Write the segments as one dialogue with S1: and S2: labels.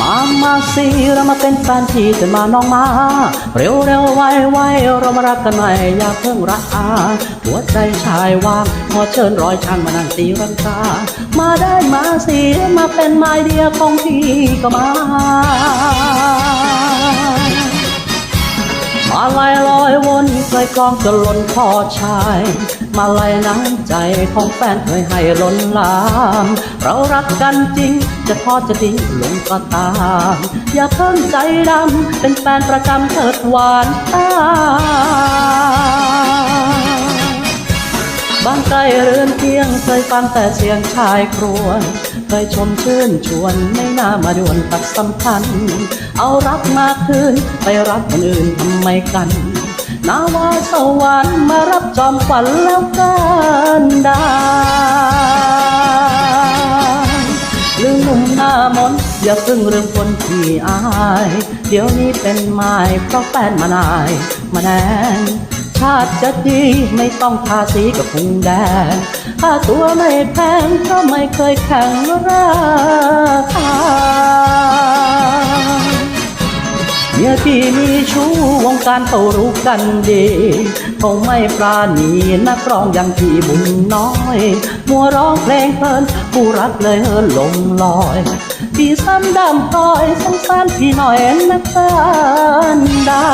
S1: มามาสิเรามาเป็นแฟนที่จะมาน้องมา เร็วเร็วไวไวเรามารักกันหน่อยอย่าเพิ่งรักอาหัวใจชายว่างขอเชิญร้อยช่างมานั่งตีรังกามาได้มาสิมาเป็นไม้เดียวของพี่ก็มา วนเคยกลองจนล้นคอชาย มาลายน้ำใจของแฟนเคยให้ล้นลาม เรารักกันจริง จะทอดจะดิ้งลงก็ตาม อย่าเพิ่งใจดำ เป็นแฟนประจำเถิดหวานตาบ้านใกล้เรือนเคียงเคยฟังแต่เสียงชายครวญเคยชมชื่นชวนไม่น่ามาด่วนตัดสัมพันธ์ เอารักมาคืนไปรักคนอื่นทำไมกัน นาว่าสวรรค์มารับจอมฝันแล้วกันด้ลืมหนุ่มหน้ามนอย่าเพิ่งเรื่องคนที่อาย เดี๋ยวนี้เป็นไม้เพราะแฟนมานายมาแนงชาติจะดีไม่ต้องทาสีกับพุงแดงค่าตัวไม่แพงเพราะไม่เคยแข่งแรา การเขารู้กันดีเขาไม่ปราณีนักร้องอย่างพี่บุญน้อย มัวร้องเพลงเพลินผู้รักเลยเฮินลงลอยพี่ซ้ำดำต้อยสงสารพี่หน่อยนักสานดา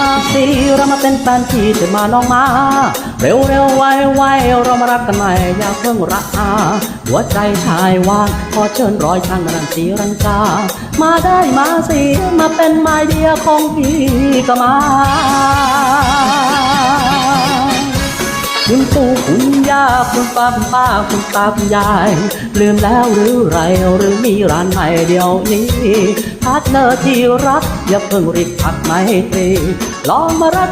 S1: มาสิเรามาเป็นแฟนที่จะมาน้องมา เร็วเร็วไวไวเรามารักกันใหม่อย่าเพิ่งรักอาหัวใจชายว่างขอเชิญร้อยช่างนังสีรังกา มาได้มาสิมาเป็นไม้เดียของพี่ก็มาคุณปู่คุณย่าคุณป้าคุณป้าคุณตาคุณยาย ลืมแล้วหรือไรหรือมีร้านใหม่เดียวนี้พาร์ทเนอร์ที่รัก อย่าเพิ่งรีบพักไม่ตรีลองมารัก